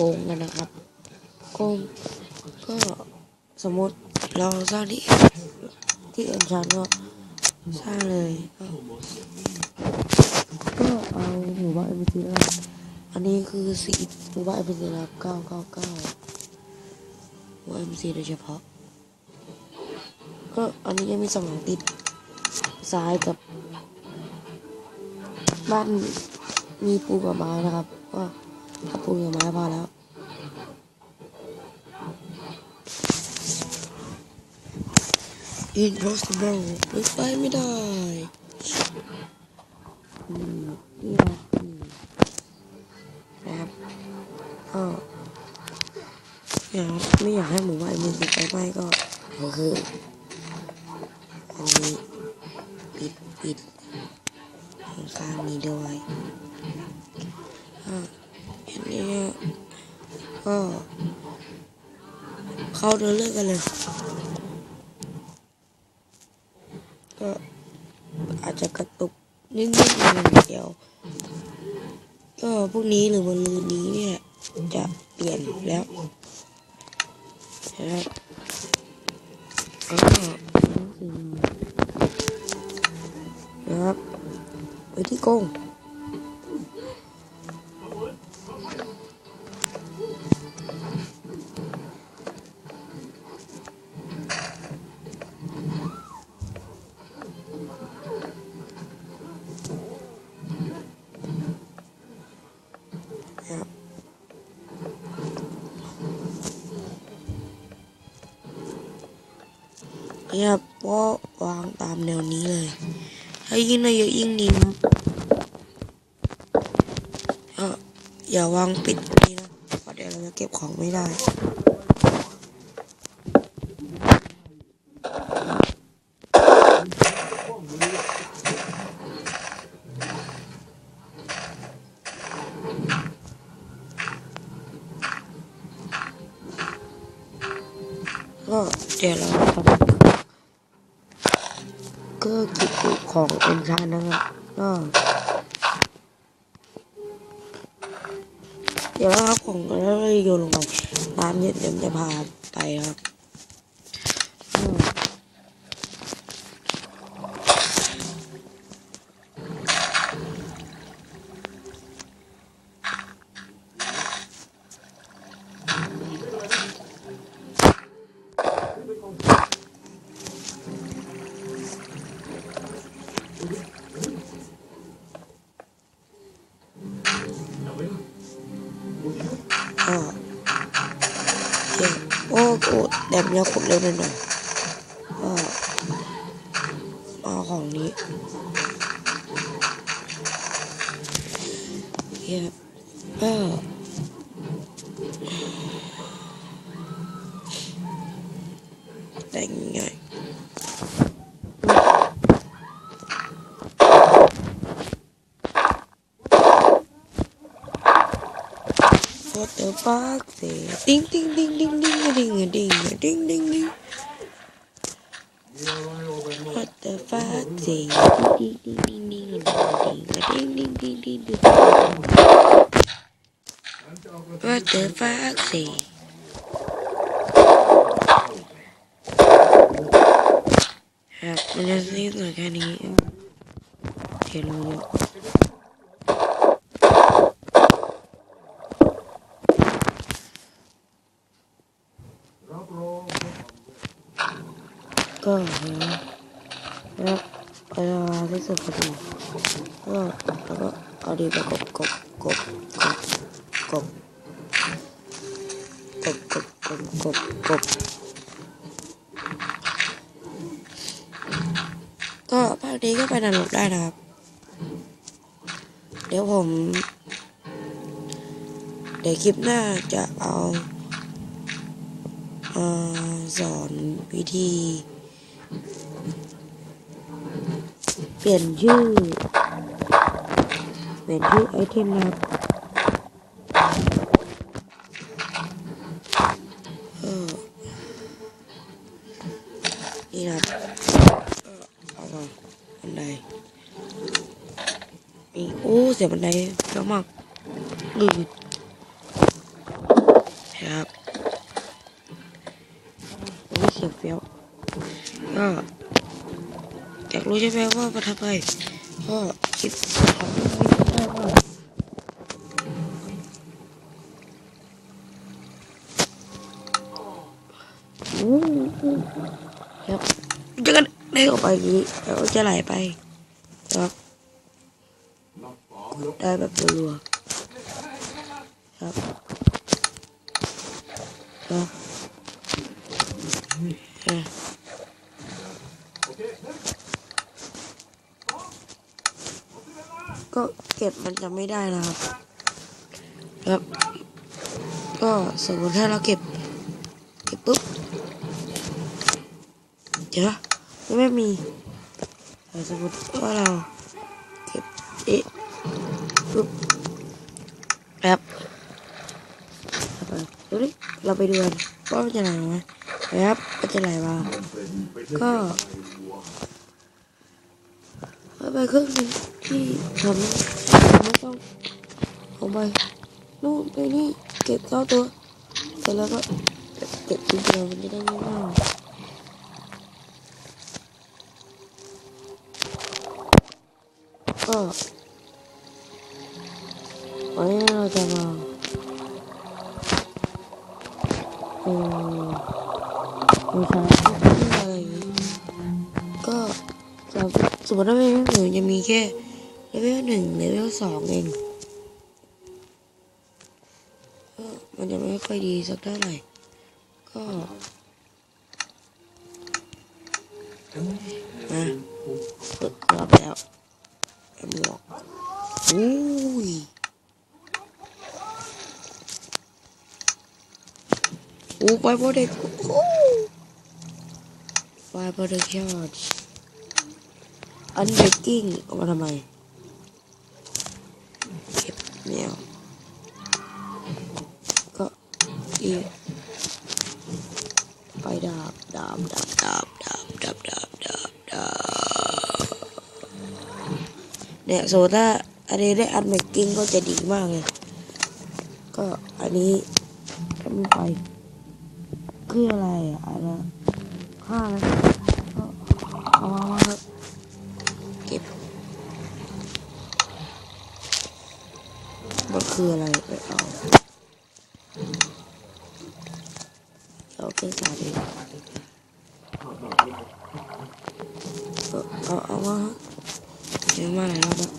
โกงกันนะครับโกงก็สมมติเราสร้างที่ที่เอ็นชานก็สร้างเลยก็เอาหมู่บ้านเอ็มซีแล้วอันนี้คือสีหมู่บ้านเอ็มซีนะครับเก้าเก้าเก้าหมู่บ้านเอ็มซีโดยเฉพาะ ก็อันนี้ยังมีสองหลังติดซ้ายกับบ้านมีปูกับไม้นะครับก็ ถ้าปูกับไม้พอแล้ว impossible ไม่ไปไม่ได้นี่นะครับก็อยากไม่อยากให้หมู่บ้านมีสิไปไหมก็คืออันนี้ปิดปิดข้างนี้ด้วย ก็เข้าเดินเรื่องกันเลย ก็อาจจะกระตุกนิดๆหน่อยๆเดียว ก็พรุ่งนี้หรือวันนนี้เนี่ยจะเปลี่ยนแล้วนะครับก็นะครับไปที่กรง เนี่ยก็วางตามแนวนี้เลย ถ้ายิ่งเยอะยิ่งดีนะก็อย่าวางปิดนี้นะเพราะเดี๋ยวเราจะเก็บของไม่ได้ก็เดี๋ยวเราทำ เก็กิดของเอ็นชานนะครับก็เดี๋ยวครับของแล้วเราโยนลงไปน้ำเย็นเดี๋ยวจะพาไปครับ แดมเนี้ยขุดเร็วหน่อยหน่อยก็เอาของนี้เฮียก็แต่งไง What the fuck thì ding ding ding ding ding ding ding ding ding ding What the fuck thì ding ding ding ding ding ding ding ding ding ding What the fuck thì Hạt, mình đã giết rồi cái này Thì luôn สุดแค่นี้เดี๋ยวเราเยอะก็แล้วแล้วเวลาที่สุดพอดีก็แล้วก็เอาดีไปกบกบกบกบกบกบกบกบกบกบก็ภาคนี้ก็ไปดาวน์โหลดได้นะครับ เดี๋ยวผม เดี๋ยวคลิปหน้าจะเอาเอ่อสอนวิธี เปลี่ยนชื่อ เปลี่ยนชื่อไอเทมนะครับเออนี่นะครับเอามาบันไดมีโอ้เสียบันไดเยอะมากอืดครับไม่เสียงเฟี้ยวก็ รู้ใช่ไหมว่ามาทำไมก็คลิปของนี้ได้ว่าอู้หูครับจะกันได้ออกไปงนี้แล้วจะไหลไปครับได้แบบรัวๆครับก็อะ ก็เก็บมันจะไม่ได้นะครับครับ ก็สมมติถ้าเราเก็บ เก็บปุ๊บ เดี๋ยวนะยังไม่มีแต่สมมติว่าเราเก็บเอะปุ๊บครับดูดิเราไปดูกันว่ามันจะไหลไหมครับมันจะไหลมาก็เอาไปเครื่องนึง ที่ทำไม่ต้องเอาไปนู่นไปนี่เก็บเข้าตัวเสร็จแล้วก็เก็บทีเดียวมันจะได้ง่ายก็วันนี้เราจะมาเออบูชาที่อะไรก็สมมติว่าเลเวลหนึ่งจะมีแค่ เลเวลหนึ่งเลเวลสองเองมันจะไม่ค่อยดีสักเท่าไหร่ ก็มาเปิดรอบแล้วอ้หมวกอุ้ยอู้ไปโปรเด็กไปโปรเด็กยอดอันเบกกิ้งเอามาทำไม แมวก็อีไปดาบดาบดาบดาบดาบดาบดาบดาบดาบเนี่ยโซถ้าอันนี้ได้อันเมกกิ้งก็จะดีมากเลยก็อันนี้ทำไปคืออะไรอะอะไรค่าอะไรก็เอามาเถอะเก็บมัน คืออะไรไปเอาเอาเครื่องสาดเองเอาเอาเอามาฮะเดี๋ยวมาหลายรอบแล้ว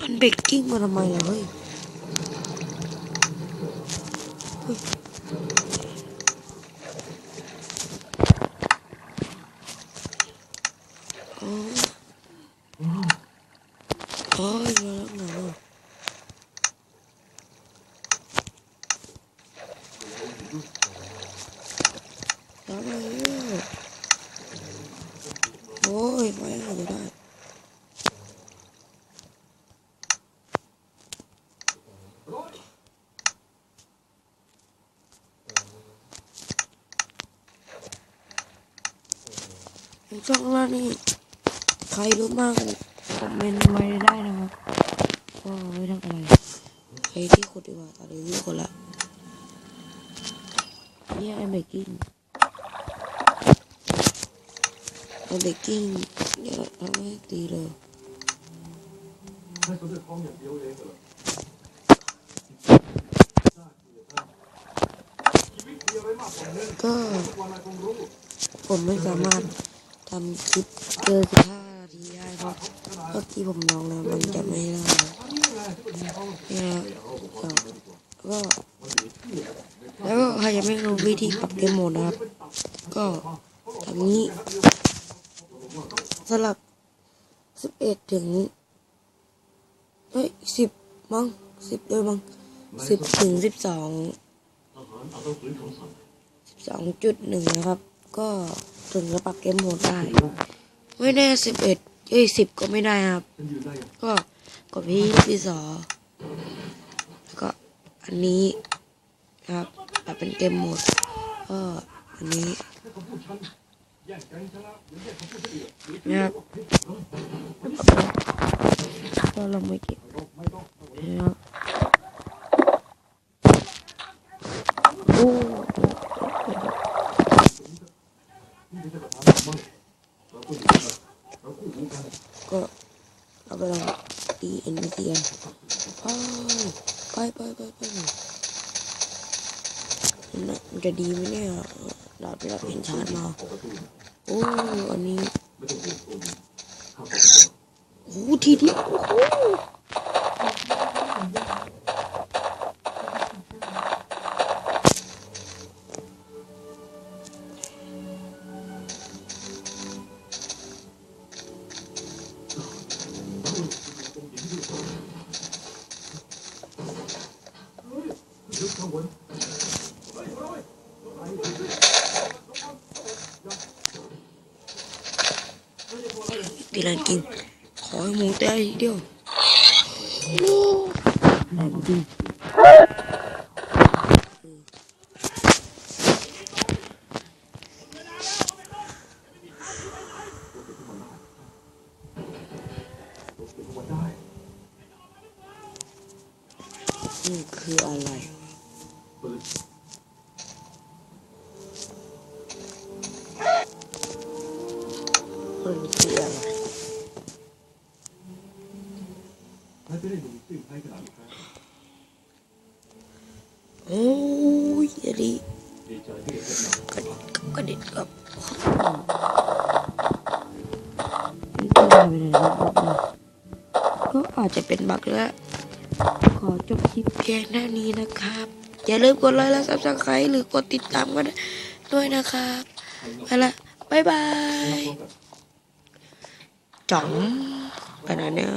มันเบกกิ้งมาทำไมล่ะเฮ้ย Ôi, nó ngủ rồi. Đó là Ôi, mày là được. ช่องล่านี่ใครรู้บ้างคอมเมนต์ไว้ได้นะครับว่าไม่ทำอะไรใครที่ขุดดีกว่าตอนนี้ที่คนละเนี่ยไอเบกกิ้งไอเบกกิ้งอย่าทำให้ตีเลยให้เขาเลือกห้องอย่างเดียวเองเหรอก็ผมไม่สามารถ ทำคลิปเกินสิบห้านาทีได้เพราะเมื่อกี้ผมลองแล้วมันจะไม่ได้แหละที่เป็นเขาเนี่ยก็แล้วก็ใครยังไม่รู้วิธีปรับเกมโหมดนะครับ ก็ทำนี้สลับสิบเอ็ดถึงเฮ้ยสิบมั้งสิบด้วยมั้งสิบถึงสิบสองสิบสองจุดหนึ่งนะครับ ก็ ถึงจะปรับเกมโหมดได้ ไม่แน่สิบเอ็ดเอ้ยสิบก็ไม่ได้ครับฉันยืนได้ยังก็กดที่ที่สองแล้วก็อันนี้นะครับปรับเป็นเกมโหมดก็อันนี้แค่คำพูดฉันแย่งกันชนะหรือแย่งคำพูดคนอื่นหรือนะครับผิดเออก็ลงไม่เก็บ ไม่ต้องไม่ต้อง นะครับโอ้ นี่ไม่ใช่ปัญหาของมันเราก็อยู่กันเราคู่หูกัน ก็เราไปลองตีเอ็นบีซีกัน ไปไปไปไปมันจะดีไหมเนี่ยเราไปเราเห็นชาร์จมาโอ้อันนี้โอ้ทีที่โอ้ แรงจริง คืออะไรโอ้ยอันนี้ดีใจที่ได้เห็นกระดิกกระดิกกับนี่ก็ทำไปไหนแล้วก็อาจจะเป็นบักแล้ว ขอจบคลิปเพียงเท่านี้นะครับ อย่าลืมกดไลค์และซับสไครต์หรือกดติดตามกันด้วยนะครับไปละบ๊ายบาย จ๋องไปไหนเนี่ย